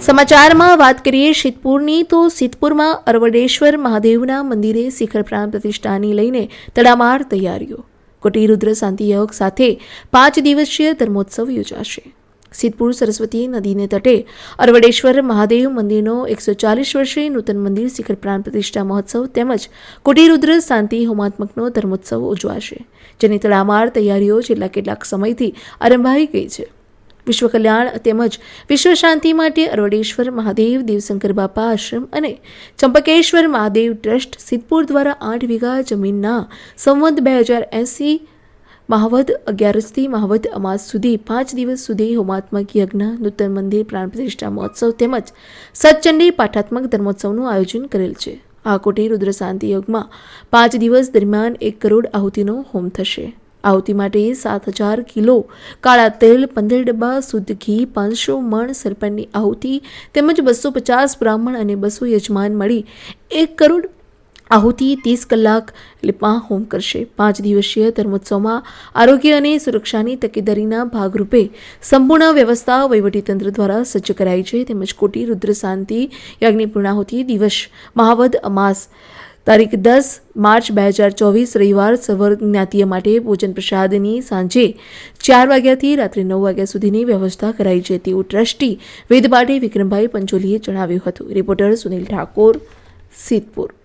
સમાચારમાં વાત કરીએ સિદ્ધપુરની તો સિદ્ધપુરમાં અરવડેશ્વર મહાદેવના મંદિરે શિખર પ્રાણ પ્રતિષ્ઠાની લઈને તડામાર તૈયારીઓ. કોટીરુદ્ર શાંતિયોગ સાથે પાંચ દિવસીય ધર્મોત્સવ યોજાશે. સિદ્ધપુર સરસ્વતી નદીને તટે અરવડેશ્વર મહાદેવ મંદિરનો એકસો ચાલીસ વર્ષીય નૂતન મંદિર શિખર પ્રાણ પ્રતિષ્ઠા મહોત્સવ તેમજ કોટીરુદ્ર શાંતિ હોમાત્મકનો ધર્મોત્સવ ઉજવાશે, જેની તડામાર તૈયારીઓ છેલ્લા કેટલાક સમયથી આરંભાઈ ગઈ છે. વિશ્વ કલ્યાણ તેમજ વિશ્વ શાંતિ માટે અરવડેશ્વર મહાદેવ દેવશંકર બાપા આશ્રમ અને ચંપકેશ્વર મહાદેવ ટ્રસ્ટ સિદ્ધપુર દ્વારા આઠ વીઘા જમીનના સંવંત બે હજાર એંસી મહાવદ અગિયારસથી મહાવદ અમાસ સુધી પાંચ દિવસ સુધી હોમાત્મક યજ્ઞ, નૂતન મંદિર, પ્રાણ પ્રતિષ્ઠા મહોત્સવ તેમજ સચંડી પાઠાત્મક ધર્મોત્સવનું આયોજન કરેલ છે. આ કોટી રુદ્ર શાંતિ યોગમાં પાંચ દિવસ દરમિયાન એક કરોડ આહુતિનો હોમ થશે. આહુતિ માટે સાત હજાર કિલો કાળા તેલ, પંદર ડબ્બા શુદ્ધ ઘી, પાંચસો મણ સરપંચની આહુતિ તેમજ બસો પચાસ બ્રાહ્મણ અને બસો યજમાન મળી એક કરોડ આહુતિ ત્રીસ કલાક લીપમાં હોમ કરશે. પાંચ દિવસીય ધર્મોત્સવમાં આરોગ્ય અને સુરક્ષાની તકેદારીના ભાગરૂપે સંપૂર્ણ વ્યવસ્થા વહીવટીતંત્ર દ્વારા સજ્જ કરાઈ છે. તેમજ કોટી રુદ્ર શાંતિ યજ્ઞ પૂર્ણાહુતિ દિવસ મહાવદ અમાસ તારીખ દસ માર્ચ બે હજાર ચોવીસ રવિવાર સવર જ્ઞાતિય માટે ભોજન પ્રસાદની સાંજે ચાર વાગ્યાથી રાત્રે નવ વાગ્યા સુધીની વ્યવસ્થા કરાઈ છે તેવું ટ્રસ્ટી વેદપાટી વિક્રમભાઈ પંચોલીએ જણાવ્યું હતું. રિપોર્ટર સુનિલ ઠાકોર, સિદ્ધપુર.